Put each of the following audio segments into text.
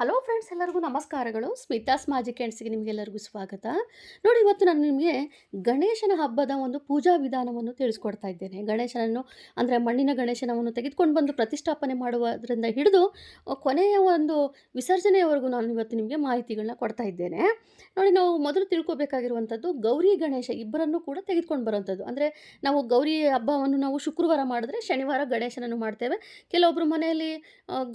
Hello friends, ಎಲ್ಲರಿಗೂ ನಮಸ್ಕಾರಗಳು. ಸ್ಮಿತಾಸ್ ಮಾಜಿ ಕ್ಯಾಂಡ್ಸ್ಗೆ ನಿಮಗೆಲ್ಲರಿಗೂ ಸ್ವಾಗತ. ನೋಡಿ, ಇವತ್ತು ನಾನು ನಿಮಗೆ ಗಣೇಶನ ಹಬ್ಬದ ಒಂದು ಪೂಜಾ ವಿಧಾನವನ್ನು ತಿಳಿಸ್ಕೊಡ್ತಾ ಇದ್ದೇನೆ. ಗಣೇಶನನ್ನು, ಅಂದರೆ ಮಣ್ಣಿನ ಗಣೇಶನವನ್ನು ತೆಗೆದುಕೊಂಡು ಬಂದು ಪ್ರತಿಷ್ಠಾಪನೆ ಮಾಡುವುದರಿಂದ ಹಿಡಿದು, ಕೊನೆಯ ಒಂದು ವಿಸರ್ಜನೆಯವರೆಗೂ ನಾನು ಇವತ್ತು ನಿಮಗೆ ಮಾಹಿತಿಗಳನ್ನ ಕೊಡ್ತಾ ಇದ್ದೇನೆ. ನೋಡಿ, ನಾವು ಮೊದಲು ತಿಳ್ಕೊಬೇಕಾಗಿರುವಂಥದ್ದು ಗೌರಿ ಗಣೇಶ ಇಬ್ಬರನ್ನು ಕೂಡ ತೆಗೆದುಕೊಂಡು ಬರುವಂಥದ್ದು. ಅಂದರೆ ನಾವು ಗೌರಿ ಹಬ್ಬವನ್ನು ನಾವು ಶುಕ್ರವಾರ ಮಾಡಿದ್ರೆ ಶನಿವಾರ ಗಣೇಶನನ್ನು ಮಾಡ್ತೇವೆ. ಕೆಲವೊಬ್ಬರು ಮನೆಯಲ್ಲಿ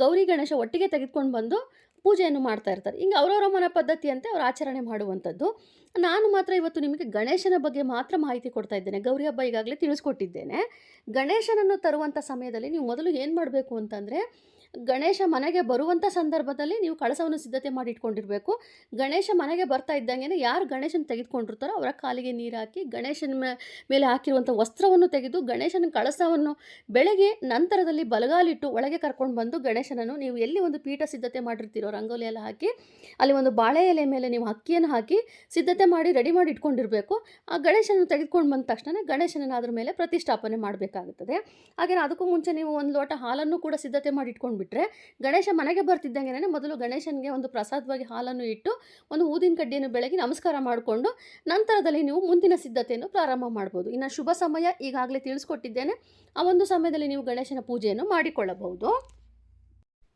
ಗೌರಿ ಗಣೇಶ ಒಟ್ಟಿಗೆ ತೆಗೆದುಕೊಂಡು ಬಂದು ಪೂಜೆಯನ್ನು ಮಾಡ್ತಾ ಇರ್ತಾರೆ. ಹಿಂಗೆ ಅವರವರ ಮನ ಪದ್ಧತಿಯಂತೆ ಅವರು ಆಚರಣೆ ಮಾಡುವಂಥದ್ದು. ನಾನು ಮಾತ್ರ ಇವತ್ತು ನಿಮಗೆ ಗಣೇಶನ ಬಗ್ಗೆ ಮಾತ್ರ ಮಾಹಿತಿ ಕೊಡ್ತಾ ಇದ್ದೇನೆ. ಗೌರಿ ಹಬ್ಬ ಈಗಾಗಲೇ ತಿಳಿಸ್ಕೊಟ್ಟಿದ್ದೇನೆ. ಗಣೇಶನನ್ನು ತರುವಂಥ ಸಮಯದಲ್ಲಿ ನೀವು ಮೊದಲು ಏನು ಮಾಡಬೇಕು ಅಂತಂದರೆ ಗಣೇಶ ಮನೆಗೆ ಬರುವಂಥ ಸಂದರ್ಭದಲ್ಲಿ ನೀವು ಕಳಸವನ್ನು ಸಿದ್ಧತೆ ಮಾಡಿ ಇಟ್ಕೊಂಡಿರಬೇಕು. ಗಣೇಶ ಮನೆಗೆ ಬರ್ತಾ ಇದ್ದಂಗೆ ಯಾರು ಗಣೇಶನ ತೆಗೆದುಕೊಂಡಿರ್ತಾರೋ ಅವರ ಕಾಲಿಗೆ ನೀರು ಹಾಕಿ ಗಣೇಶನ ಮೇಲೆ ಹಾಕಿರುವಂಥ ವಸ್ತ್ರವನ್ನು ತೆಗೆದು ಗಣೇಶನ ಕಳಸವನ್ನು ಬೆಳಗ್ಗೆ ನಂತರದಲ್ಲಿ ಬಲಗಾಲಿಟ್ಟು ಒಳಗೆ ಕರ್ಕೊಂಡು ಬಂದು ಗಣೇಶನನ್ನು ನೀವು ಎಲ್ಲಿ ಒಂದು ಪೀಠ ಸಿದ್ಧತೆ ಮಾಡಿರ್ತೀರೋ, ರಂಗೋಲಿ ಎಲ್ಲ ಹಾಕಿ ಅಲ್ಲಿ ಒಂದು ಬಾಳೆ ಎಲೆ ಮೇಲೆ ನೀವು ಅಕ್ಕಿಯನ್ನು ಹಾಕಿ ಸಿದ್ಧತೆ ಮಾಡಿ ರೆಡಿ ಮಾಡಿ ಇಟ್ಕೊಂಡಿರಬೇಕು. ಆ ಗಣೇಶನ ತೆಗೆದುಕೊಂಡು ಬಂದ ತಕ್ಷಣ ಗಣೇಶನನ್ನು ಅದ್ರ ಮೇಲೆ ಪ್ರತಿಷ್ಠಾಪನೆ ಮಾಡಬೇಕಾಗುತ್ತದೆ. ಹಾಗೆ ಅದಕ್ಕೂ ಮುಂಚೆ ನೀವು ಒಂದು ಲೋಟ ಹಾಲನ್ನು ಕೂಡ ಸಿದ್ಧತೆ ಮಾಡಿ ಇಟ್ಕೊಂಡ್ಬಿಟ್ರೆ ಗಣೇಶ ಮನೆಗೆ ಬರ್ತಿದ್ದಂಗೆ ಮೊದಲು ಗಣೇಶನಿಗೆ ಒಂದು ಪ್ರಸಾದವಾಗಿ ಹಾಲನ್ನು ಇಟ್ಟು ಒಂದು ಊದಿನ ಕಡ್ಡಿಯನ್ನು ಬೆಳಗ್ಗೆ ನಮಸ್ಕಾರ ಮಾಡಿಕೊಂಡು ನಂತರದಲ್ಲಿ ನೀವು ಮುಂದಿನ ಸಿದ್ಧತೆಯನ್ನು ಪ್ರಾರಂಭ ಮಾಡ್ಬೋದು. ಇನ್ನು ಶುಭ ಸಮಯ ಈಗಾಗಲೇ ತಿಳಿಸ್ಕೊಟ್ಟಿದ್ದೇನೆ. ಆ ಒಂದು ಸಮಯದಲ್ಲಿ ನೀವು ಗಣೇಶನ ಪೂಜೆಯನ್ನು ಮಾಡಿಕೊಳ್ಳಬಹುದು.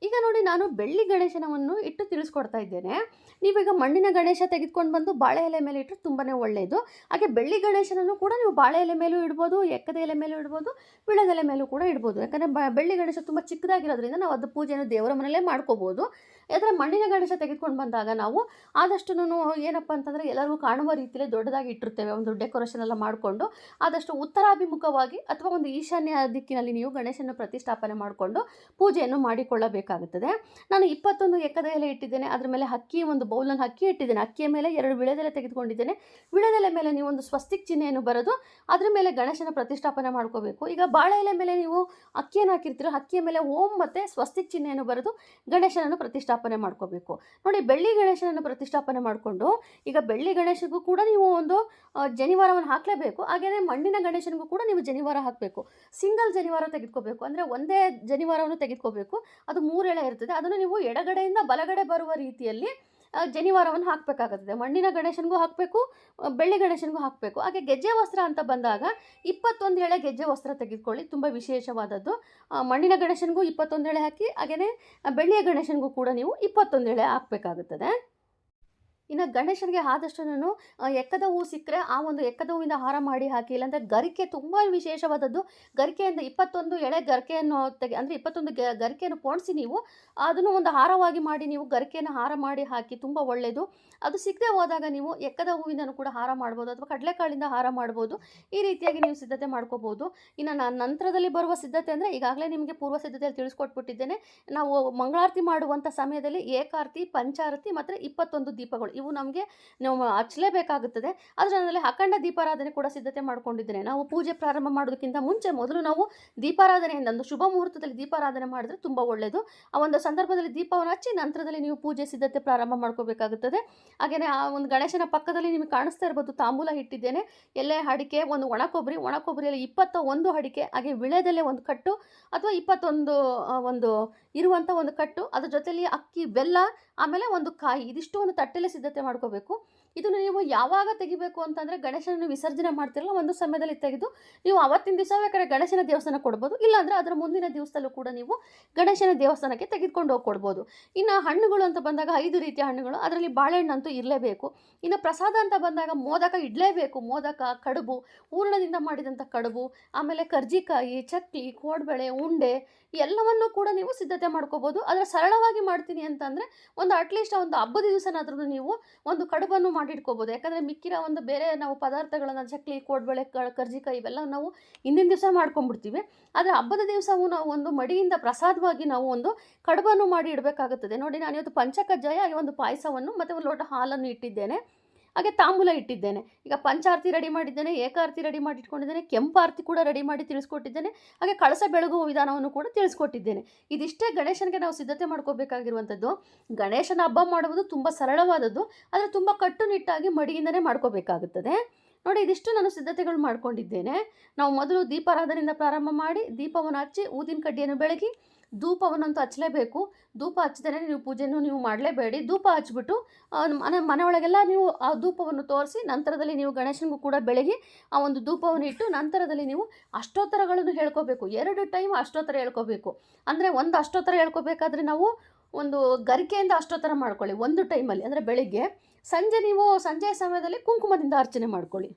ಈಗ ನೋಡಿ ನಾನು ಬೆಳ್ಳಿ ಗಣೇಶನವನ್ನು ಇಟ್ಟು ತಿಳಿಸ್ಕೊಡ್ತಾ ಇದ್ದೇನೆ. ನೀವೀಗ ಮಣ್ಣಿನ ಗಣೇಶ ತೆಗೆದುಕೊಂಡು ಬಂದು ಬಾಳೆ ಎಲೆ ಮೇಲೆ ಇಟ್ಟರೆ ತುಂಬಾ ಒಳ್ಳೆಯದು ಹಾಗೆ ಬೆಳ್ಳಿ ಗಣೇಶನನ್ನು ಕೂಡ ನೀವು ಬಾಳೆ ಎಲೆ ಮೇಲೂ ಇಡ್ಬೋದು, ಎಕ್ಕದ ಎಲೆ ಮೇಲೂ ಇಡ್ಬೋದು ಬಿಳದೆಲೆ ಮೇಲೂ ಕೂಡ ಇಡ್ಬೋದು. ಯಾಕಂದರೆ ಬೆಳ್ಳಿ ಗಣೇಶ ತುಂಬ ಚಿಕ್ಕದಾಗಿರೋದ್ರಿಂದ ನಾವು ಅದು ಪೂಜೆಯನ್ನು ದೇವರ ಮನೆಯಲ್ಲೇ ಮಾಡ್ಕೋಬೋದು. ಯಾಕಂದರೆ ಮಣ್ಣಿನ ಗಣೇಶ ತೆಗೆದುಕೊಂಡು ಬಂದಾಗ ನಾವು ಆದಷ್ಟು ಏನಪ್ಪ ಅಂತಂದರೆ ಎಲ್ಲರಿಗೂ ಕಾಣುವ ರೀತಿಯಲ್ಲಿ ದೊಡ್ಡದಾಗಿ ಇಟ್ಟಿರ್ತೇವೆ. ಒಂದು ಡೆಕೋರೇಷನ್ ಎಲ್ಲ ಮಾಡಿಕೊಂಡು ಆದಷ್ಟು ಉತ್ತರಾಭಿಮುಖವಾಗಿ ಅಥವಾ ಒಂದು ಈಶಾನ್ಯ ದಿಕ್ಕಿನಲ್ಲಿ ನೀವು ಗಣೇಶನ ಪ್ರತಿಷ್ಠಾಪನೆ ಮಾಡಿಕೊಂಡು ಪೂಜೆಯನ್ನು ಮಾಡಿಕೊಳ್ಳಬೇಕಾಗುತ್ತದೆ. ನಾನು ಇಪ್ಪತ್ತೊಂದು ಎಕ್ಕದ ಎಲೆ ಇಟ್ಟಿದ್ದೇನೆ. ಅದರ ಮೇಲೆ ಅಕ್ಕಿ, ಒಂದು ಬೌಲನ್ನು ಹಕ್ಕಿ ಇಟ್ಟಿದ್ದೇನೆ. ಅಕ್ಕಿಯ ಮೇಲೆ ಎರಡು ವಿಳೆದೆಲೆ ತೆಗೆದುಕೊಂಡಿದ್ದೇನೆ. ವಿಳೆದೆಲೆ ಮೇಲೆ ನೀವು ಒಂದು ಸ್ವಸ್ತಿಕ್ ಚಿಹ್ನೆಯನ್ನು ಬರೆದು ಅದರ ಮೇಲೆ ಗಣೇಶನ ಪ್ರತಿಷ್ಠಾಪನೆ ಮಾಡ್ಕೋಬೇಕು. ಈಗ ಬಾಳೆ ಎಲೆ ಮೇಲೆ ನೀವು ಅಕ್ಕಿಯನ್ನು ಹಾಕಿರ್ತೀರೋ, ಅಕ್ಕಿಯ ಮೇಲೆ ಓಂ ಮತ್ತು ಸ್ವಸ್ತಿಕ್ ಚಿಹ್ನೆಯನ್ನು ಬರೆದು ಗಣೇಶನನ್ನು ಪ್ರತಿಷ್ಠಾಪನೆ ಮಾಡ್ಕೋಬೇಕು. ನೋಡಿ ಬೆಳ್ಳಿ ಗಣೇಶನನ್ನು ಪ್ರತಿಷ್ಠಾಪನೆ ಮಾಡಿಕೊಂಡು, ಈಗ ಬೆಳ್ಳಿ ಗಣೇಶಗೂ ಕೂಡ ನೀವು ಒಂದು ಜನಿವಾರವನ್ನು ಹಾಕಲೇಬೇಕು. ಹಾಗೆಯೇ ಮಣ್ಣಿನ ಗಣೇಶನಿಗೂ ಕೂಡ ನೀವು ಜನಿವಾರ ಹಾಕಬೇಕು. ಸಿಂಗಲ್ ಜನಿವಾರ ತೆಗೆದುಕೋಬೇಕು. ಅಂದರೆ ಒಂದೇ ಜನಿವಾರವನ್ನು ತೆಗೆದುಕೋಬೇಕು. ಅದು ಮೂರೆಳೆ ಇರ್ತದೆ. ಅದನ್ನು ನೀವು ಎಡಗಡೆಯಿಂದ ಬಲಗಡೆ ಬರುವ ರೀತಿಯಲ್ಲಿ ಜನಿವಾರವನ್ನು ಹಾಕಬೇಕಾಗುತ್ತದೆ. ಮಣ್ಣಿನ ಗಣೇಶನಿಗೂ ಹಾಕಬೇಕು ಬೆಳ್ಳಿ ಗಣೇಶನಿಗೂ ಹಾಕಬೇಕು. ಹಾಗೆ ಗೆಜ್ಜೆ ವಸ್ತ್ರ ಅಂತ ಬಂದಾಗ ಇಪ್ಪತ್ತೊಂದು ಎಳೆ ಗೆಜ್ಜೆ ವಸ್ತ್ರ ತೆಗೆದುಕೊಳ್ಳಿ, ತುಂಬ ವಿಶೇಷವಾದದ್ದು. ಮಣ್ಣಿನ ಗಣೇಶನಿಗೂ ಇಪ್ಪತ್ತೊಂದು ಎಳೆ ಹಾಕಿ, ಹಾಗೆಯೇ ಬೆಳ್ಳಿಯ ಗಣೇಶನಿಗೂ ಕೂಡ ನೀವು ಇಪ್ಪತ್ತೊಂದು ಎಳೆ ಹಾಕಬೇಕಾಗುತ್ತದೆ. ಇನ್ನು ಗಣೇಶನಿಗೆ ಆದಷ್ಟು ನಾನು ಎಕ್ಕದ ಹೂ ಸಿಕ್ಕರೆ ಆ ಒಂದು ಎಕ್ಕದ ಹೂವಿಂದ ಹಾರ ಮಾಡಿ ಹಾಕಿ, ಇಲ್ಲಾಂದರೆ ಗರಿಕೆ ತುಂಬ ವಿಶೇಷವಾದದ್ದು. ಗರಿಕೆಯಿಂದ ಇಪ್ಪತ್ತೊಂದು ಎಳೆ ಗರಿಕೆಯನ್ನು ತೆಗೆ, ಅಂದರೆ ಇಪ್ಪತ್ತೊಂದು ಗರಿಕೆಯನ್ನು ಪೋಣಿಸಿ ನೀವು. ಅದನ್ನು ಒಂದು ಹಾರವಾಗಿ ಮಾಡಿ ನೀವು ಗರಿಕೆಯನ್ನು ಹಾರ ಮಾಡಿ ಹಾಕಿ ತುಂಬ ಒಳ್ಳೆಯದು ಅದು ಸಿಗದೆ ಹೋದಾಗ ನೀವು ಎಕ್ಕದ ಹೂವಿಂದನೂ ಕೂಡ ಹಾರ ಮಾಡ್ಬೋದು, ಅಥವಾ ಕಡಲೆಕಾಳಿಂದ ಹಾರ ಮಾಡ್ಬೋದು. ಈ ರೀತಿಯಾಗಿ ನೀವು ಸಿದ್ಧತೆ ಮಾಡ್ಕೋಬೋದು. ಇನ್ನು ನಾನು ನಂತರದಲ್ಲಿ ಬರುವ ಸಿದ್ಧತೆ ಅಂದರೆ ಈಗಾಗಲೇ ನಿಮಗೆ ಪೂರ್ವ ಸಿದ್ಧತೆಯಲ್ಲಿ ತಿಳಿಸ್ಕೊಟ್ಬಿಟ್ಟಿದ್ದೇನೆ. ನಾವು ಮಂಗಳಾರತಿ ಮಾಡುವಂಥ ಸಮಯದಲ್ಲಿ ಏಕಾರತಿ, ಪಂಚಾರತಿ, ಮತ್ತು ಇಪ್ಪತ್ತೊಂದು ದೀಪಗಳು. ಇವು ನಮಗೆ ನಾವು ಹಚ್ಚಲೇಬೇಕಾಗುತ್ತದೆ. ಅದರಲ್ಲಿ ಅಖಂಡ ದೀಪಾರಾಧನೆ ಕೂಡ ಸಿದ್ಧತೆ ಮಾಡಿಕೊಂಡಿದ್ದೇನೆ. ನಾವು ಪೂಜೆ ಪ್ರಾರಂಭ ಮಾಡೋದಕ್ಕಿಂತ ಮುಂಚೆ ಮೊದಲು ನಾವು ದೀಪಾರಾಧನೆಯಿಂದ ಒಂದು ಶುಭ ಮುಹೂರ್ತದಲ್ಲಿ ದೀಪಾರಾಧನೆ ಮಾಡಿದ್ರೆ ತುಂಬ ಒಳ್ಳೆಯದು ಆ ಒಂದು ಸಂದರ್ಭದಲ್ಲಿ ದೀಪವನ್ನು ಹಚ್ಚಿ ನಂತರದಲ್ಲಿ ನೀವು ಪೂಜೆ ಸಿದ್ಧತೆ ಪ್ರಾರಂಭ ಮಾಡ್ಕೋಬೇಕಾಗುತ್ತದೆ. ಹಾಗೆಯೇ ಆ ಒಂದು ಗಣೇಶನ ಪಕ್ಕದಲ್ಲಿ ನಿಮಗೆ ಕಾಣಿಸ್ತಾ ಇರ್ಬೋದು, ತಾಂಬೂಲ ಇಟ್ಟಿದ್ದೇನೆ. ಎಲೆ ಅಡಿಕೆ, ಒಂದು ಒಣ ಕೊಬ್ಬರಿ, ಒಣ ಕೊಬ್ಬರಿಯಲ್ಲಿ ಇಪ್ಪತ್ತ ಒಂದು ಅಡಿಕೆ, ಹಾಗೆ ವಿಳೆದಲ್ಲೇ ಒಂದು ಕಟ್ಟು ಅಥವಾ ಇಪ್ಪತ್ತೊಂದು ಒಂದು ಇರುವಂಥ ಒಂದು ಕಟ್ಟು. ಅದ್ರ ಜೊತೆಲಿ ಅಕ್ಕಿ, ಬೆಲ್ಲ, ಆಮೇಲೆ ಒಂದು ಕಾಯಿ. ಇದಿಷ್ಟು ಒಂದು ತಟ್ಟೆಲೆ ಸಿದ್ಧತೆ ಮಾಡ್ಕೋಬೇಕು. ಇದನ್ನು ನೀವು ಯಾವಾಗ ತೆಗಿಬೇಕು ಅಂತಂದರೆ ಗಣೇಶನ ವಿಸರ್ಜನೆ ಮಾಡ್ತಿರಲ್ಲ, ಒಂದು ಸಮಯದಲ್ಲಿ ತೆಗೆದು ನೀವು ಅವತ್ತಿನ ದಿವಸ ಬೇಕಾದ್ರೆ ಗಣೇಶನ ದೇವಸ್ಥಾನ ಕೊಡ್ಬೋದು, ಇಲ್ಲಾಂದರೆ ಅದರ ಮುಂದಿನ ದಿವಸದಲ್ಲೂ ಕೂಡ ನೀವು ಗಣೇಶನ ದೇವಸ್ಥಾನಕ್ಕೆ ತೆಗೆದುಕೊಂಡು ಹೋಗಿ ಕೊಡ್ಬೋದು ಇನ್ನು ಹಣ್ಣುಗಳು ಅಂತ ಬಂದಾಗ ಐದು ರೀತಿಯ ಹಣ್ಣುಗಳು, ಅದರಲ್ಲಿ ಬಾಳೆಹಣ್ಣಂತೂ ಇರಲೇಬೇಕು. ಇನ್ನು ಪ್ರಸಾದ ಅಂತ ಬಂದಾಗ ಮೋದಕ ಇಡಲೇಬೇಕು. ಮೋದಕ, ಕಡುಬು ಹೂರಣದಿಂದ ಮಾಡಿದಂಥ ಕಡುಬು, ಆಮೇಲೆ ಕರ್ಜಿಕಾಯಿ, ಚಕ್ಲಿ, ಕೋಡ್ಬಳೆ, ಉಂಡೆ ಎಲ್ಲವನ್ನೂ ಕೂಡ ನೀವು ಸಿದ್ಧತೆ ಮಾಡ್ಕೋಬೋದು. ಆದರೆ ಸರಳವಾಗಿ ಮಾಡ್ತೀನಿ ಅಂತಂದರೆ ಒಂದು ಅಟ್ಲೀಸ್ಟ್ ಒಂದು ಹಬ್ಬದ ದಿವಸನಾದ್ರೂ ನೀವು ಒಂದು ಕಡುಬನ್ನು ಮಾಡಿಟ್ಕೋಬೋದು. ಯಾಕಂದರೆ ಮಿಕ್ಕಿರೋ ಒಂದು ಬೇರೆ ನಾವು ಪದಾರ್ಥಗಳನ್ನು, ಚಕ್ಲಿ, ಕೋಡ್ಬಳೆ ಕರ್ಜಿಕಾಯಿ ಇವೆಲ್ಲ ನಾವು ಹಿಂದಿನ ದಿವಸ ಮಾಡ್ಕೊಂಡ್ಬಿಡ್ತೀವಿ ಆದರೆ ಹಬ್ಬದ ದಿವಸವು ನಾವು ಒಂದು ಮಡಿಯಿಂದ ಪ್ರಸಾದವಾಗಿ ನಾವು ಒಂದು ಕಡುಬನ್ನು ಮಾಡಿ ಇಡಬೇಕಾಗುತ್ತದೆ ನೋಡಿ ನಾನು ಇವತ್ತು ಪಂಚಕಜ್ಜಾಯ ಹಾಗೆ ಒಂದು ಪಾಯಸವನ್ನು ಮತ್ತು ಒಂದು ಲೋಟ ಹಾಲನ್ನು ಇಟ್ಟಿದ್ದೇನೆ. ಹಾಗೆ ತಾಂಬೂಲ ಇಟ್ಟಿದ್ದೇನೆ. ಈಗ ಪಂಚಾರತಿ ರೆಡಿ ಮಾಡಿದ್ದೇನೆ, ಏಕಾರತಿ ರೆಡಿ ಮಾಡಿ ಇಟ್ಕೊಂಡಿದ್ದೇನೆ ಕೆಂಪಾರತಿ ಕೂಡ ರೆಡಿ ಮಾಡಿ ತಿಳಿಸ್ಕೊಟ್ಟಿದ್ದೇನೆ, ಹಾಗೆ ಕಳಸ ಬೆಳಗುವ ವಿಧಾನವನ್ನು ಕೂಡ ತಿಳಿಸ್ಕೊಟ್ಟಿದ್ದೇನೆ. ಇದಿಷ್ಟೇ ಗಣೇಶನಿಗೆ ನಾವು ಸಿದ್ಧತೆ ಮಾಡ್ಕೋಬೇಕಾಗಿರುವಂಥದ್ದು. ಗಣೇಶನ ಹಬ್ಬ ಮಾಡುವುದು ತುಂಬ ಸರಳವಾದದ್ದು, ಆದರೆ ತುಂಬ ಕಟ್ಟುನಿಟ್ಟಾಗಿ ಮಡಿಯಿಂದನೇ ಮಾಡ್ಕೋಬೇಕಾಗುತ್ತದೆ. ನೋಡಿ, ಇದಿಷ್ಟು ನಾನು ಸಿದ್ಧತೆಗಳು ಮಾಡ್ಕೊಂಡಿದ್ದೇನೆ. ನಾವು ಮೊದಲು ದೀಪಾರಾಧನೆಯಿಂದ ಪ್ರಾರಂಭ ಮಾಡಿ ದೀಪವನ್ನು ಹಚ್ಚಿ ಊದಿನ ಕಡ್ಡಿಯನ್ನು ಬೆಳಗಿ ಧೂಪವನ್ನಂತೂ ಹಚ್ಚಲೇಬೇಕು. ಧೂಪ ಹಚ್ಚದೇ ನೀವು ಪೂಜೆನೂ ನೀವು ಮಾಡಲೇಬೇಡಿ. ಧೂಪ ಹಚ್ಬಿಟ್ಟು ಮನೆ ಮನೆ ಒಳಗೆಲ್ಲ ನೀವು ಆ ಧೂಪವನ್ನು ತೋರಿಸಿ, ನಂತರದಲ್ಲಿ ನೀವು ಗಣೇಶನಿಗೂ ಕೂಡ ಬೆಳಗ್ಗೆ ಆ ಒಂದು ಧೂಪವನ್ನು ಇಟ್ಟು ನಂತರದಲ್ಲಿ ನೀವು ಅಷ್ಟೋತ್ತರಗಳನ್ನು ಹೇಳ್ಕೋಬೇಕು. ಎರಡು ಟೈಮ್ ಅಷ್ಟೋತ್ತರ ಹೇಳ್ಕೋಬೇಕು. ಅಂದರೆ ಒಂದು ಅಷ್ಟೋತ್ತರ ಹೇಳ್ಕೋಬೇಕಾದ್ರೆ ನಾವು ಒಂದು ಗರಿಕೆಯಿಂದ ಅಷ್ಟೋತ್ತರ ಮಾಡ್ಕೊಳ್ಳಿ. ಒಂದು ಟೈಮಲ್ಲಿ, ಅಂದರೆ ಬೆಳಿಗ್ಗೆ ಸಂಜೆ ನೀವು ಸಂಜೆಯ ಸಮಯದಲ್ಲಿ ಕುಂಕುಮದಿಂದ ಅರ್ಚನೆ ಮಾಡ್ಕೊಳ್ಳಿ.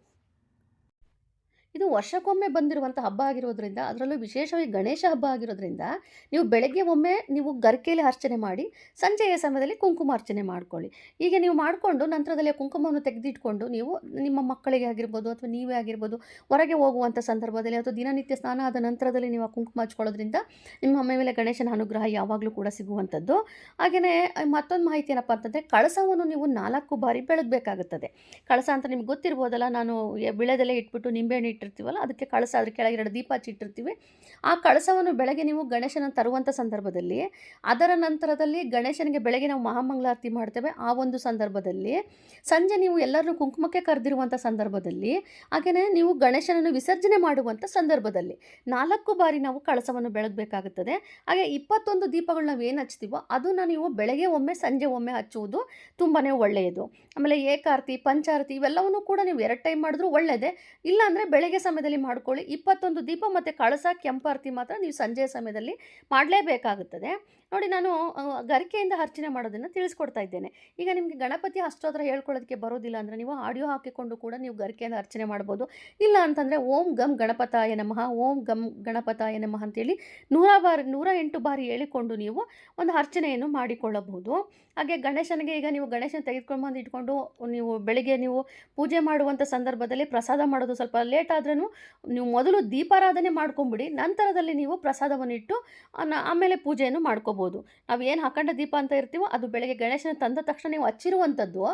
ಇದು ವರ್ಷಕ್ಕೊಮ್ಮೆ ಬಂದಿರುವಂಥ ಹಬ್ಬ ಆಗಿರೋದ್ರಿಂದ, ಅದರಲ್ಲೂ ವಿಶೇಷವಾಗಿ ಗಣೇಶ ಹಬ್ಬ ಆಗಿರೋದ್ರಿಂದ, ನೀವು ಬೆಳಗ್ಗೆ ಒಮ್ಮೆ ನೀವು ಗರಿಕೆಯಲ್ಲಿ ಅರ್ಚನೆ ಮಾಡಿ ಸಂಜೆಯ ಸಮಯದಲ್ಲಿ ಕುಂಕುಮ ಅರ್ಚನೆ ಮಾಡ್ಕೊಳ್ಳಿ. ಹೀಗೆ ನೀವು ಮಾಡಿಕೊಂಡು ನಂತರದಲ್ಲಿ ಕುಂಕುಮವನ್ನು ತೆಗೆದಿಟ್ಕೊಂಡು ನೀವು ನಿಮ್ಮ ಮಕ್ಕಳಿಗೆ ಆಗಿರ್ಬೋದು ಅಥವಾ ನೀವೇ ಆಗಿರ್ಬೋದು, ಹೊರಗೆ ಹೋಗುವಂಥ ಸಂದರ್ಭದಲ್ಲಿ ಅಥವಾ ದಿನನಿತ್ಯ ಸ್ನಾನ ಆದ ನಂತರದಲ್ಲಿ ನೀವು ಆ ಕುಂಕುಮ ಹಚ್ಕೊಳ್ಳೋದ್ರಿಂದ ನಿಮ್ಮ ಮೇಲೆ ಗಣೇಶನ ಅನುಗ್ರಹ ಯಾವಾಗಲೂ ಕೂಡ ಸಿಗುವಂಥದ್ದು. ಹಾಗೆಯೇ ಮತ್ತೊಂದು ಮಾಹಿತಿ ಏನಪ್ಪ ಅಂತಂದರೆ, ಕಳಸವನ್ನು ನೀವು ನಾಲ್ಕು ಬಾರಿ ಬೆಳಗಬೇಕಾಗುತ್ತದೆ. ಕಳಸ ಅಂತ ನಿಮ್ಗೆ ಗೊತ್ತಿರ್ಬೋದಲ್ಲ, ನಾನು ವಿಳೆದೆಲೆ ಇಟ್ಬಿಟ್ಟು ನಿಂಬೆಹಣ್ಣು ಇಟ್ಟಿರ್ತೀವಲ್ಲ, ಅದಕ್ಕೆ ಕಳಸ ಅದ್ರ ಕೆಳಗೆ ಎರಡು ದೀಪ ಹಚ್ಚಿಟ್ಟಿರ್ತೀವಿ ಆ ಕಳಸವನ್ನು ಬೆಳಗ್ಗೆ ನೀವು ಗಣೇಶನ ತರುವಂಥ ಸಂದರ್ಭದಲ್ಲಿ, ಅದರ ನಂತರದಲ್ಲಿ ಗಣೇಶನಿಗೆ ಬೆಳಗ್ಗೆ ನಾವು ಮಹಾಮಂಗಳಾರತಿ ಮಾಡ್ತೇವೆ. ಆ ಒಂದು ಸಂದರ್ಭದಲ್ಲಿ, ಸಂಜೆ ನೀವು ಎಲ್ಲರನ್ನು ಕುಂಕುಮಕ್ಕೆ ಕರೆದಿರುವಂಥ ಸಂದರ್ಭದಲ್ಲಿ ಹಾಗೆಯೇ ನೀವು ಗಣೇಶನನ್ನು ವಿಸರ್ಜನೆ ಮಾಡುವಂಥ ಸಂದರ್ಭದಲ್ಲಿ ನಾಲ್ಕು ಬಾರಿ ನಾವು ಕಳಸವನ್ನು ಬೆಳಗಬೇಕಾಗುತ್ತದೆ. ಹಾಗೆ ಇಪ್ಪತ್ತೊಂದು ದೀಪಗಳು ನಾವು ಏನು ಹಚ್ತೀವೋ, ಅದನ್ನು ನೀವು ಬೆಳಗ್ಗೆ ಒಮ್ಮೆ, ಸಂಜೆ ಒಮ್ಮೆ ಹಚ್ಚುವುದು ತುಂಬಾ ಒಳ್ಳೆಯದು. ಆಮೇಲೆ ಏಕಾರತಿ, ಪಂಚಾರತಿ ಇವೆಲ್ಲವನ್ನೂ ಕೂಡ ನೀವು ಎರಡು ಟೈಮ್ ಮಾಡಿದ್ರೂ ಒಳ್ಳೆಯದೇ ಇಲ್ಲಾಂದರೆ ಬೆಳಗ್ಗೆ ಸಮಯದಲ್ಲಿ ಮಾಡ್ಕೊಳ್ಳಿ. ಇಪ್ಪತ್ತೊಂದು ದೀಪ ಮತ್ತು ಕಳಸ ಕೆಂಪಾರತಿ ಮಾತ್ರ ನೀವು ಸಂಜೆಯ ಸಮಯದಲ್ಲಿ ಮಾಡಲೇಬೇಕಾಗುತ್ತದೆ. ನೋಡಿ ನಾನು ಗರಿಕೆಯಿಂದ ಅರ್ಚನೆ ಮಾಡೋದನ್ನು ತಿಳಿಸ್ಕೊಡ್ತಾ ಇದ್ದೇನೆ. ಈಗ ನಿಮಗೆ ಗಣಪತಿ ಅಷ್ಟೋತ್ರ ಹೇಳ್ಕೊಳ್ಳೋದಕ್ಕೆ ಬರೋದಿಲ್ಲ ಅಂದರೆ ನೀವು ಆಡಿಯೋ ಹಾಕಿಕೊಂಡು ಕೂಡ ನೀವು ಗರಿಕೆಯಿಂದ ಅರ್ಚನೆ ಮಾಡ್ಬೋದು. ಇಲ್ಲ ಅಂತಂದರೆ ಓಂ ಗಮ್ ಗಣಪತಾಯ ನಮಃ, ಓಂ ಗಮ್ ಗಣಪತಾಯ ನಮಃ ಅಂತೇಳಿ ನೂರ ಬಾರಿ, ನೂರ ಎಂಟು ಬಾರಿ ಹೇಳಿಕೊಂಡು ನೀವು ಒಂದು ಅರ್ಚನೆಯನ್ನು ಮಾಡಿಕೊಳ್ಳಬಹುದು. ಹಾಗೆ ಗಣೇಶನಿಗೆ ಈಗ ನೀವು ಗಣೇಶನ ತೆಗೆದುಕೊಂಡು ಬಂದು ಇಟ್ಕೊಂಡು ನೀವು ಬೆಳಿಗ್ಗೆ ನೀವು ಪೂಜೆ ಮಾಡುವಂಥ ಸಂದರ್ಭದಲ್ಲಿ ಪ್ರಸಾದ ಮಾಡೋದು ಸ್ವಲ್ಪ ಲೇಟ್ ಆದ್ರೂ ನೀವು ಮೊದಲು ದೀಪಾರಾಧನೆ ಮಾಡ್ಕೊಂಬಿಡಿ, ನಂತರದಲ್ಲಿ ನೀವು ಪ್ರಸಾದವನ್ನು ಇಟ್ಟು ಆಮೇಲೆ ಪೂಜೆಯನ್ನು ಮಾಡ್ಕೋಬೋದು. ನಾವು ಏನು ಹಾಕೊಂಡ ದೀಪ ಅಂತ ಇರ್ತೀವೋ ಅದು ಬೆಳಗ್ಗೆ ಗಣೇಶನ ತಂದ ತಕ್ಷಣ ನೀವು ಹಚ್ಚಿರುವಂಥದ್ದು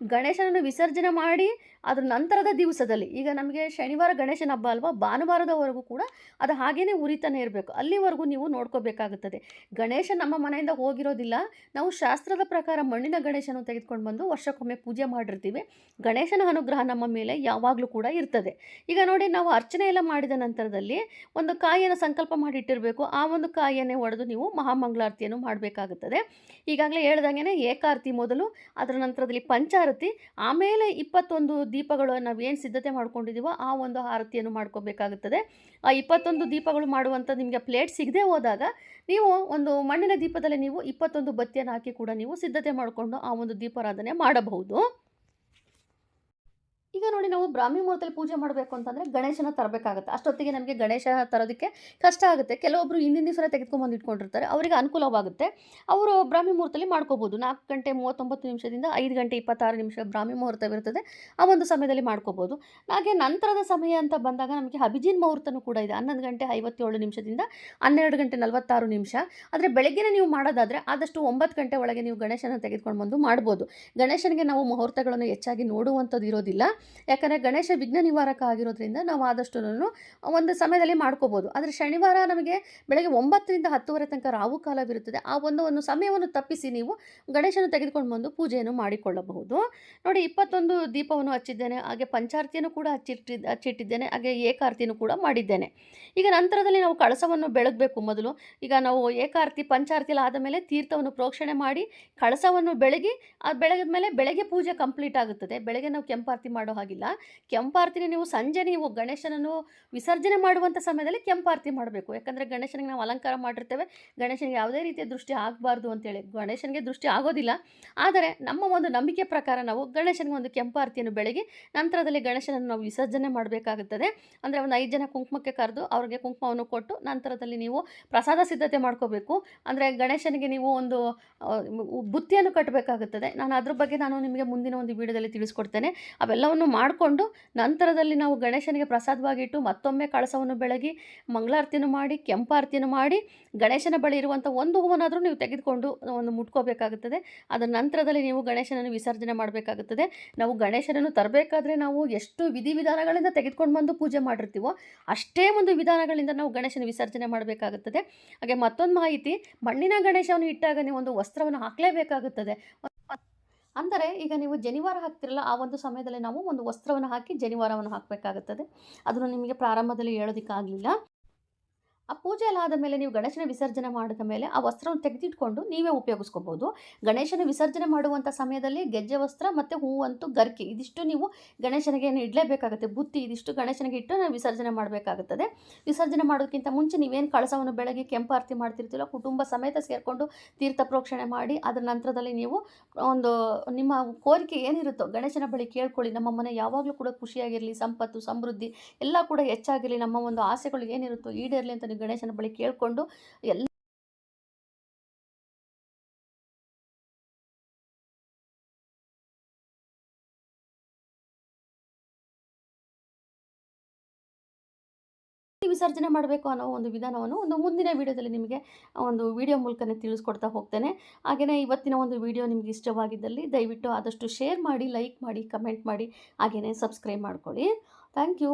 ಗಣೇಶನನ್ನು ವಿಸರ್ಜನೆ ಮಾಡಿ ಅದರ ನಂತರದ ದಿವಸದಲ್ಲಿ, ಈಗ ನಮಗೆ ಶನಿವಾರ ಗಣೇಶನ ಹಬ್ಬ ಅಲ್ವಾ? ಭಾನುವಾರದವರೆಗೂ ಕೂಡ ಅದು ಹಾಗೇ ಉರಿತಾನೆ ಇರಬೇಕು. ಅಲ್ಲಿವರೆಗೂ ನೀವು ನೋಡ್ಕೋಬೇಕಾಗುತ್ತದೆ. ಗಣೇಶ ನಮ್ಮ ಮನೆಯಿಂದ ಹೋಗಿರೋದಿಲ್ಲ. ನಾವು ಶಾಸ್ತ್ರದ ಪ್ರಕಾರ ಮಣ್ಣಿನ ಗಣೇಶನ ತೆಗೆದುಕೊಂಡು ಬಂದು ವರ್ಷಕ್ಕೊಮ್ಮೆ ಪೂಜೆ ಮಾಡಿರ್ತೀವಿ. ಗಣೇಶನ ಅನುಗ್ರಹ ನಮ್ಮ ಮೇಲೆ ಯಾವಾಗಲೂ ಕೂಡ ಇರ್ತದೆ. ಈಗ ನೋಡಿ, ನಾವು ಅರ್ಚನೆ ಎಲ್ಲ ಮಾಡಿದ ನಂತರದಲ್ಲಿ ಒಂದು ಕಾಯಿಯನ್ನು ಸಂಕಲ್ಪ ಮಾಡಿ ಇಟ್ಟಿರಬೇಕು. ಆ ಒಂದು ಕಾಯಿಯನ್ನೇ ಒಡೆದು ನೀವು ಮಹಾಮಂಗಳಾರತಿಯನ್ನು ಮಾಡಬೇಕಾಗುತ್ತದೆ. ಈಗಾಗಲೇ ಹೇಳ್ದಂಗೆ ಏಕಾರತಿ ಮೊದಲು, ಅದರ ನಂತರದಲ್ಲಿ ಪಂಚಾರತಿ ಆಮೇಲೆ ಇಪ್ಪತ್ತೊಂದು ದೀಪಗಳು ನಾವು ಏನು ಸಿದ್ಧತೆ ಮಾಡ್ಕೊಂಡಿದ್ದೀವೋ ಆ ಒಂದು ಆರತಿಯನ್ನು ಮಾಡ್ಕೋಬೇಕಾಗುತ್ತದೆ. ಆ ಇಪ್ಪತ್ತೊಂದು ದೀಪಗಳು ಮಾಡುವಂಥ ನಿಮಗೆ ಪ್ಲೇಟ್ ಸಿಗದೆ ಹೋದಾಗ ನೀವು ಒಂದು ಮಣ್ಣಿನ ದೀಪದಲ್ಲಿ ನೀವು ಇಪ್ಪತ್ತೊಂದು ಬತ್ತಿಯನ್ನು ಹಾಕಿ ಕೂಡ ನೀವು ಸಿದ್ಧತೆ ಮಾಡಿಕೊಂಡು ಆ ಒಂದು ದೀಪಾರಾಧನೆ ಮಾಡಬಹುದು. ಈಗ ನೋಡಿ ನಾವು ಬ್ರಾಹ್ಮಿ ಮುಹೂರ್ತದಲ್ಲಿ ಪೂಜೆ ಮಾಡಬೇಕು ಅಂತಂದರೆ ಗಣೇಶನ ತರಬೇಕಾಗುತ್ತೆ. ಅಷ್ಟೊತ್ತಿಗೆ ನಮಗೆ ಗಣೇಶ ತರೋದಕ್ಕೆ ಕಷ್ಟ ಆಗುತ್ತೆ. ಕೆಲವೊಬ್ಬರು ಹಿಂದಿನ ದಿವಸ ತೆಗೆದುಕೊಂಬಂದು ಇಟ್ಕೊಂಡಿರ್ತಾರೆ. ಅವರಿಗೆ ಅನುಕೂಲವಾಗುತ್ತೆ ಅವರು ಬ್ರಾಹ್ಮಿ ಮುಹೂರ್ತದಲ್ಲಿ ಮಾಡ್ಕೋಬೋದು. ನಾಲ್ಕು ಗಂಟೆ ಮೂವತ್ತೊಂಬತ್ತು ನಿಮಿಷದಿಂದ ಐದು ಗಂಟೆ ಇಪ್ಪತ್ತಾರು ನಿಮಿಷ ಬ್ರಾಹ್ಮಿ ಮುಹೂರ್ತವಿರ್ತದೆ. ಆ ಒಂದು ಸಮಯದಲ್ಲಿ ಮಾಡ್ಕೋಬೋದು. ಹಾಗೆ ನಂತರದ ಸಮಯ ಅಂತ ಬಂದಾಗ ನಮಗೆ ಅಭಿಜಿನ್ ಮುಹೂರ್ತನೂ ಕೂಡ ಇದೆ. ಹನ್ನೊಂದು ಗಂಟೆ ಐವತ್ತೇಳು ನಿಮಿಷದಿಂದ ಹನ್ನೆರಡು ಗಂಟೆ ನಲವತ್ತಾರು ನಿಮಿಷ. ಆದರೆ ಬೆಳಗ್ಗೆನೇ ನೀವು ಮಾಡೋದಾದರೆ ಆದಷ್ಟು ಒಂಬತ್ತು ಗಂಟೆ ಒಳಗೆ ನೀವು ಗಣೇಶನ ತೆಗೆದುಕೊಂಡು ಬಂದು ಮಾಡ್ಬೋದು. ಗಣೇಶನಿಗೆ ನಾವು ಮುಹೂರ್ತಗಳನ್ನು ಹೆಚ್ಚಾಗಿ ನೋಡುವಂಥದ್ದು ಇರೋದಿಲ್ಲ. ಯಾಕಂದರೆ ಗಣೇಶ ವಿಘ್ನ ನಿವಾರಕ ಆಗಿರೋದ್ರಿಂದ ನಾವು ಆದಷ್ಟು ಒಂದು ಸಮಯದಲ್ಲಿ ಮಾಡ್ಕೋಬೋದು. ಆದರೆ ಶನಿವಾರ ನಮಗೆ ಬೆಳಗ್ಗೆ ಒಂಬತ್ತರಿಂದ ಹತ್ತುವರೆ ತನಕ ರಾವು ಕಾಲವಿರುತ್ತದೆ ಆ ಒಂದು ಒಂದು ಸಮಯವನ್ನು ತಪ್ಪಿಸಿ ನೀವು ಗಣೇಶನ ತೆಗೆದುಕೊಂಡು ಬಂದು ಪೂಜೆಯನ್ನು ಮಾಡಿಕೊಳ್ಳಬಹುದು. ನೋಡಿ, ಇಪ್ಪತ್ತೊಂದು ದೀಪವನ್ನು ಹಚ್ಚಿದ್ದೇನೆ, ಹಾಗೆ ಪಂಚಾರತಿಯನ್ನು ಕೂಡ ಹಚ್ಚಿಟ್ಟಿ, ಹಚ್ಚಿಟ್ಟಿದ್ದೇನೆ, ಹಾಗೆ ಏಕಾರತಿಯನ್ನು ಕೂಡ ಮಾಡಿದ್ದೇನೆ. ಈಗ ನಂತರದಲ್ಲಿ ನಾವು ಕಳಸವನ್ನು ಬೆಳಗಬೇಕು ಮೊದಲು. ಈಗ ನಾವು ಏಕಾರತಿ ಪಂಚಾರತಿಯಲ್ಲಿ ಆದ ಮೇಲೆ ತೀರ್ಥವನ್ನು ಪ್ರೋಕ್ಷಣೆ ಮಾಡಿ ಕಳಸವನ್ನು ಬೆಳಗಿ ಅದು ಬೆಳಗಿದ ಮೇಲೆ ಬೆಳಗ್ಗೆ ಪೂಜೆ ಕಂಪ್ಲೀಟ್ ಆಗುತ್ತದೆ. ಬೆಳಗ್ಗೆ ನಾವು ಕೆಂಪಾರತಿ ಮಾಡೋ ಹಾಗಿಲ್ಲ. ಕೆಂಪಾರತಿನ ನೀವು ಸಂಜೆ ನೀವು ಗಣೇಶನನ್ನು ವಿಸರ್ಜನೆ ಮಾಡುವಂಥ ಸಮಯದಲ್ಲಿ ಕೆಂಪಾರತಿ ಮಾಡಬೇಕು. ಯಾಕಂದರೆ ಗಣೇಶನಿಗೆ ನಾವು ಅಲಂಕಾರ ಮಾಡಿರ್ತೇವೆ. ಗಣೇಶನಿಗೆ ಯಾವುದೇ ರೀತಿಯ ದೃಷ್ಟಿ ಆಗಬಾರ್ದು ಅಂತೇಳಿ ಗಣೇಶನಿಗೆ ದೃಷ್ಟಿ ಆಗೋದಿಲ್ಲ. ಆದರೆ ನಮ್ಮ ಒಂದು ನಂಬಿಕೆ ಪ್ರಕಾರ ನಾವು ಗಣೇಶನಿಗೆ ಒಂದು ಕೆಂಪಾರ್ತಿಯನ್ನು ಬೆಳಗ್ಗೆ ನಂತರದಲ್ಲಿ ಗಣೇಶನನ್ನು ನಾವು ವಿಸರ್ಜನೆ ಮಾಡಬೇಕಾಗುತ್ತದೆ. ಅಂದರೆ ಒಂದು ಐದು ಜನ ಕುಂಕುಮಕ್ಕೆ ಕರೆದು ಅವ್ರಿಗೆ ಕುಂಕುಮವನ್ನು ಕೊಟ್ಟು ನಂತರದಲ್ಲಿ ನೀವು ಪ್ರಸಾದ ಸಿದ್ಧತೆ ಮಾಡ್ಕೋಬೇಕು. ಅಂದರೆ ಗಣೇಶನಿಗೆ ನೀವು ಒಂದು ಬುತ್ತಿಯನ್ನು ಕಟ್ಟಬೇಕಾಗುತ್ತದೆ. ನಾನು ಅದ್ರ ಬಗ್ಗೆ ನಾನು ನಿಮಗೆ ಮುಂದಿನ ಒಂದು ವಿಡಿಯೋದಲ್ಲಿ ತಿಳಿಸ್ಕೊಡ್ತೇನೆ. ಅವೆಲ್ಲವನ್ನು ಮಾಡಿಕೊಂಡು ನಂತರದಲ್ಲಿ ನಾವು ಗಣೇಶನಿಗೆ ಪ್ರಸಾದವಾಗಿಟ್ಟು ಮತ್ತೊಮ್ಮೆ ಕಳಸವನ್ನು ಬೆಳಗಿ ಮಂಗಳಾರತಿಯನ್ನು ಮಾಡಿ, ಕೆಂಪಾರತಿಯನ್ನು ಮಾಡಿ, ಗಣೇಶನ ಬಳಿ ಇರುವಂಥ ಒಂದು ಹೂವನಾದರೂ ನೀವು ತೆಗೆದುಕೊಂಡು ಒಂದು ಮುಟ್ಕೋಬೇಕಾಗುತ್ತದೆ. ಅದರ ನಂತರದಲ್ಲಿ ನೀವು ಗಣೇಶನನ್ನು ವಿಸರ್ಜನೆ ಮಾಡಬೇಕಾಗುತ್ತದೆ. ನಾವು ಗಣೇಶನನ್ನು ತರಬೇಕಾದ್ರೆ ನಾವು ಎಷ್ಟು ವಿಧಿವಿಧಾನಗಳಿಂದ ತೆಗೆದುಕೊಂಡು ಬಂದು ಪೂಜೆ ಮಾಡಿರ್ತೀವೋ ಅಷ್ಟೇ ಒಂದು ವಿಧಾನಗಳಿಂದ ನಾವು ಗಣೇಶನ ವಿಸರ್ಜನೆ ಮಾಡಬೇಕಾಗುತ್ತದೆ. ಹಾಗೆ ಮತ್ತೊಂದು ಮಾಹಿತಿ, ಮಣ್ಣಿನ ಗಣೇಶವನ್ನು ಇಟ್ಟಾಗ ನೀವು ಒಂದು ವಸ್ತ್ರವನ್ನು ಹಾಕಲೇಬೇಕಾಗುತ್ತದೆ. ಅಂದರೆ ಈಗ ನೀವು ಜನಿವಾರ ಹಾಕ್ತಿರಲ್ಲ ಆ ಒಂದು ಸಮಯದಲ್ಲಿ ನಾವು ಒಂದು ವಸ್ತ್ರವನ್ನು ಹಾಕಿ ಜನಿವಾರವನ್ನು ಹಾಕಬೇಕಾಗುತ್ತದೆ. ಅದನ್ನು ನಿಮಗೆ ಪ್ರಾರಂಭದಲ್ಲಿ ಹೇಳೋದಕ್ಕಾಗಲಿಲ್ಲ. ಆ ಪೂಜೆ ಎಲ್ಲ ಆದ ಮೇಲೆ ನೀವು ಗಣೇಶನ ವಿಸರ್ಜನೆ ಮಾಡಿದ ಮೇಲೆ ಆ ವಸ್ತ್ರವನ್ನು ತೆಗೆದಿಟ್ಕೊಂಡು ನೀವೇ ಉಪಯೋಗಿಸ್ಕೋಬೋದು. ಗಣೇಶನ ವಿಸರ್ಜನೆ ಮಾಡುವಂಥ ಸಮಯದಲ್ಲಿ ಗೆಜ್ಜೆ ವಸ್ತ್ರ ಮತ್ತು ಹೂವಂತು ಗರ್ಕೆ. ಇದಿಷ್ಟು ನೀವು ಗಣೇಶನಿಗೆ ಇಡಲೇಬೇಕಾಗುತ್ತೆ? ಬುತ್ತಿ ಇದಿಷ್ಟು ಗಣೇಶನಿಗೆ ಇಟ್ಟು ನಾವು ವಿಸರ್ಜನೆ ಮಾಡಬೇಕಾಗುತ್ತದೆ. ವಿಸರ್ಜನೆ ಮಾಡೋದಕ್ಕಿಂತ ಮುಂಚೆ ನೀವೇನು ಕಳಸವನ್ನು ಬೆಳಗ್ಗೆ ಕೆಂಪು ಆರತಿ ಮಾಡ್ತಿರ್ತೀವಲ್ಲ ಕುಟುಂಬ ಸಮೇತ ಸೇರಿಕೊಂಡು ತೀರ್ಥ ಪ್ರೋಕ್ಷಣೆ ಮಾಡಿ, ಅದರ ನಂತರದಲ್ಲಿ ನೀವು ಒಂದು ನಿಮ್ಮ ಕೋರಿಕೆ ಏನಿರುತ್ತೋ, ಗಣೇಶನ ಬಳಿ ಕೇಳ್ಕೊಳ್ಳಿ, ನಮ್ಮ ಮನೆ ಯಾವಾಗಲೂ ಕೂಡ ಖುಷಿಯಾಗಿರಲಿ, ಸಂಪತ್ತು, ಸಮೃದ್ಧಿ, ಎಲ್ಲ ಕೂಡ ಹೆಚ್ಚಾಗಿರಲಿ, ನಮ್ಮ ಒಂದು ಆಸೆಗಳು ಏನಿರುತ್ತೋ ಈಡೇರಲಿ ಅಂತ ಗಣೇಶನ ಬಳಿ ಕೇಳಿಕೊಂಡು ಎಲ್ಲ ವಿಸರ್ಜನೆ ಮಾಡಬೇಕು ಅನ್ನೋ ಒಂದು ವಿಧಾನವನ್ನು ಒಂದು ಮುಂದಿನ ವಿಡಿಯೋದಲ್ಲಿ ನಿಮಗೆ ಒಂದು ವಿಡಿಯೋ ಮೂಲಕನೇ ತಿಳಿಸ್ಕೊಡ್ತಾ ಹೋಗ್ತೇನೆ. ಹಾಗೆಯೇ ಇವತ್ತಿನ ಒಂದು ವಿಡಿಯೋ ನಿಮಗೆ ಇಷ್ಟವಾಗಿದ್ದಲ್ಲಿ ದಯವಿಟ್ಟು ಆದಷ್ಟು ಶೇರ್ ಮಾಡಿ, ಲೈಕ್ ಮಾಡಿ, ಕಮೆಂಟ್ ಮಾಡಿ ಹಾಗೆಯೇ ಸಬ್ಸ್ಕ್ರೈಬ್ ಮಾಡ್ಕೊಳ್ಳಿ. Thank you.